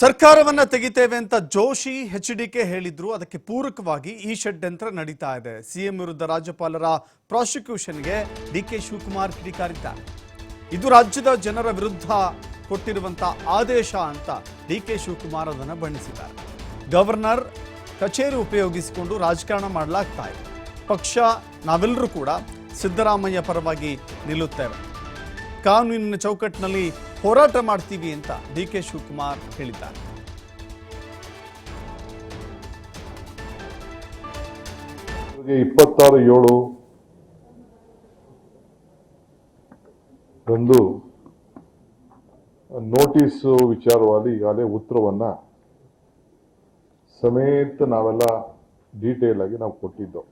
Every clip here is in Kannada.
ಸರ್ಕಾರವನ್ನ ತೆಗಿತೇವೆ ಅಂತ ಜೋಶಿ ಎಚ್ ಡಿಕೆ ಹೇಳಿದ್ರು. ಅದಕ್ಕೆ ಪೂರಕವಾಗಿ ಈ ಷಡ್ಯಂತ್ರ ನಡೀತಾ ಇದೆ. ಸಿಎಂ ವಿರುದ್ಧ ರಾಜ್ಯಪಾಲರ ಪ್ರಾಸಿಕ್ಯೂಷನ್ಗೆ ಡಿ ಕೆ ಶಿವಕುಮಾರ್ ಕಿಡಿಕಾರಿದ್ದಾರೆ. ಇದು ರಾಜ್ಯದ ಜನರ ವಿರುದ್ಧ ಕೊಟ್ಟಿರುವಂತ ಆದೇಶ ಅಂತ ಡಿ ಕೆ ಶಿವಕುಮಾರ್ ಅದನ್ನು ಬಣ್ಣಿಸಿದ್ದಾರೆ. ಗವರ್ನರ್ ಕಚೇರಿ ಉಪಯೋಗಿಸಿಕೊಂಡು ರಾಜಕಾರಣ ಮಾಡಲಾಗ್ತಾ ಇದೆ. ಪಕ್ಷ ನಾವೆಲ್ಲರೂ ಕೂಡ ಸಿದ್ದರಾಮಯ್ಯ ಪರವಾಗಿ ನಿಲ್ಲುತ್ತೇವೆ. ಕಾನೂನಿನ ಚೌಕಟ್ಟಿನಲ್ಲಿ ಹೋರಾಟ ಮಾಡ್ತೀವಿ ಅಂತ ಡಿ ಕೆ ಶಿವಕುಮಾರ್ ಹೇಳಿದ್ದಾರೆ. ಇಪ್ಪತ್ತಾರು ಏಳು ಒಂದು ನೋಟಿಸ್ ವಿಚಾರವಾಗಿ ಈಗಾಗಲೇ ಉತ್ತರವನ್ನ ಸಮೇತ ನಾವೆಲ್ಲ ಡೀಟೇಲ್ ಆಗಿ ನಾವು ಕೊಟ್ಟಿದ್ದು.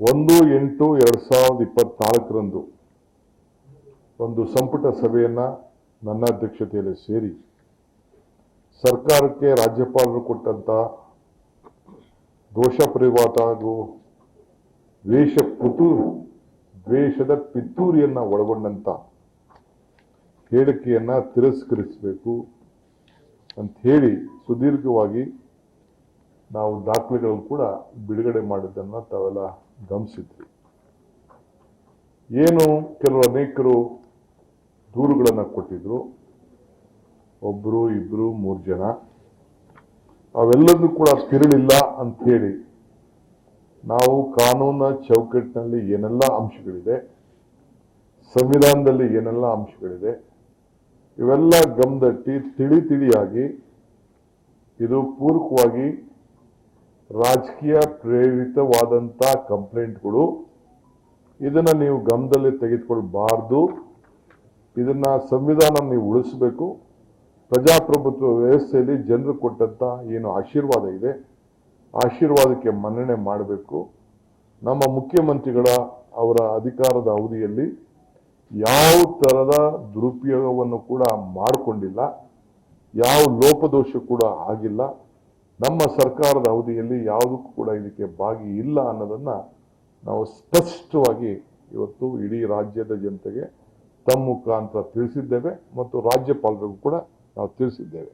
ಒಂದು ಎಂಟು ಎರಡು ಸಾವಿರದ ಇಪ್ಪತ್ನಾಲ್ಕರಂದು ಒಂದು ಸಂಪುಟ ಸಭೆಯನ್ನ ನನ್ನ ಅಧ್ಯಕ್ಷತೆಯಲ್ಲಿ ಸೇರಿ ಸರ್ಕಾರಕ್ಕೆ ರಾಜ್ಯಪಾಲರು ಕೊಟ್ಟಂಥ ದೋಷ ಪರಿವಾತ ಹಾಗೂ ದ್ವೇಷ ಪುತು ದ್ವೇಷದ ಪಿತ್ತೂರಿಯನ್ನು ಒಳಗೊಂಡಂಥ ಹೇಳಿಕೆಯನ್ನು ತಿರಸ್ಕರಿಸಬೇಕು ಅಂತ ಸುದೀರ್ಘವಾಗಿ ನಾವು ದಾಖಲೆಗಳನ್ನು ಕೂಡ ಬಿಡುಗಡೆ ಮಾಡಿದ್ದನ್ನು ತಾವೆಲ್ಲ ಗಮನಿಸಿದ್ವಿ ಏನು ಕೆಲವು ಅನೇಕರು ದೂರುಗಳನ್ನು ಕೊಟ್ಟಿದ್ರು. ಒಬ್ಬರು ಇಬ್ಬರು ಮೂರು ಜನ. ಅವೆಲ್ಲದೂ ಕೂಡ ಸ್ಥಿರಳಿಲ್ಲ ಅಂಥೇಳಿ ನಾವು ಕಾನೂನ ಚೌಕಟ್ಟಿನಲ್ಲಿ ಏನೆಲ್ಲ ಅಂಶಗಳಿದೆ, ಸಂವಿಧಾನದಲ್ಲಿ ಏನೆಲ್ಲ ಅಂಶಗಳಿದೆ, ಇವೆಲ್ಲ ಗಮದಟ್ಟಿ ತಿಳಿ ತಿಳಿಯಾಗಿ ಇದು ಪೂರಕವಾಗಿ ರಾಜಕೀಯ ಪ್ರೇರಿತವಾದಂಥ ಕಂಪ್ಲೇಂಟ್ಗಳು. ಇದನ್ನು ನೀವು ಗಮನದಲ್ಲಿ ತೆಗೆದುಕೊಳ್ಬಾರ್ದು. ಇದನ್ನ ಸಂವಿಧಾನ ನೀವು ಉಳಿಸಬೇಕು. ಪ್ರಜಾಪ್ರಭುತ್ವ ವ್ಯವಸ್ಥೆಯಲ್ಲಿ ಜನರು ಕೊಟ್ಟಂತ ಏನು ಆಶೀರ್ವಾದ ಇದೆ. ಆಶೀರ್ವಾದಕ್ಕೆ ಮನ್ನಣೆ ಮಾಡಬೇಕು. ನಮ್ಮ ಮುಖ್ಯಮಂತ್ರಿಗಳ ಅವರ ಅಧಿಕಾರದ ಅವಧಿಯಲ್ಲಿ ಯಾವ ತರದ ದುರುಪಯೋಗವನ್ನು ಕೂಡ ಮಾಡಿಕೊಂಡಿಲ್ಲ. ಯಾವ ಲೋಪದೋಷ ಕೂಡ ಆಗಿಲ್ಲ. ನಮ್ಮ ಸರ್ಕಾರದ ಅವಧಿಯಲ್ಲಿ ಯಾವುದಕ್ಕೂ ಕೂಡ ಇದಕ್ಕೆ ಭಾಗಿ ಇಲ್ಲ ಅನ್ನೋದನ್ನ ನಾವು ಸ್ಪಷ್ಟವಾಗಿ ಇವತ್ತು ಇಡೀ ರಾಜ್ಯದ ಜನತೆಗೆ ತಮ್ಮ ಮುಖಾಂತರ ತಿಳಿಸಿದ್ದೇವೆ ಮತ್ತು ರಾಜ್ಯಪಾಲರಿಗೂ ಕೂಡ ನಾವು ತಿಳಿಸಿದ್ದೇವೆ.